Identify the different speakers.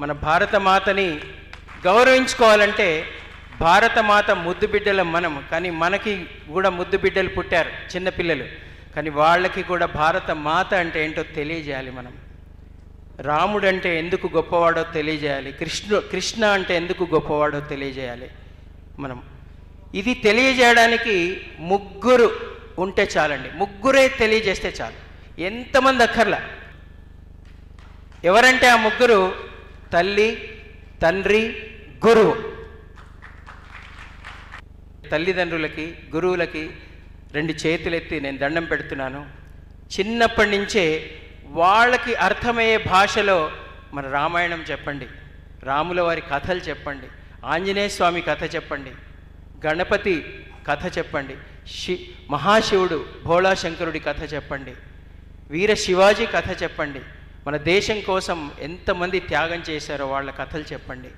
Speaker 1: మన భారతమాతని గౌరవించుకోవాలంటే భారతమాత ముద్దు బిడ్డల మనం. కానీ మనకి కూడా ముద్దు బిడ్డలు పుట్టారు చిన్నపిల్లలు కానీ వాళ్ళకి కూడా భారత మాత అంటే ఏంటో తెలియజేయాలి మనం. రాముడు అంటే ఎందుకు గొప్పవాడో తెలియజేయాలి. కృష్ణు కృష్ణ అంటే ఎందుకు గొప్పవాడో తెలియజేయాలి మనం. ఇది తెలియజేయడానికి ముగ్గురు ఉంటే చాలండి. ముగ్గురే తెలియజేస్తే చాలు. ఎంతమంది అక్కర్లా? ఎవరంటే ఆ ముగ్గురు తల్లి తండ్రి గురువు. తల్లిదండ్రులకి గురువులకి రెండు చేతులెత్తి నేను దండం పెడుతున్నాను. చిన్నప్పటి నుంచే వాళ్ళకి అర్థమయ్యే భాషలో మన రామాయణం చెప్పండి రాముల వారి కథలు చెప్పండి ఆంజనేయ స్వామి కథ చెప్పండి గణపతి కథ చెప్పండి శి మహాశివుడు భోళాశంకరుడి కథ చెప్పండి వీర శివాజీ కథ చెప్పండి మన దేశం కోసం ఎంతమంది త్యాగం చేశారో వాళ్ళ కథలు చెప్పండి.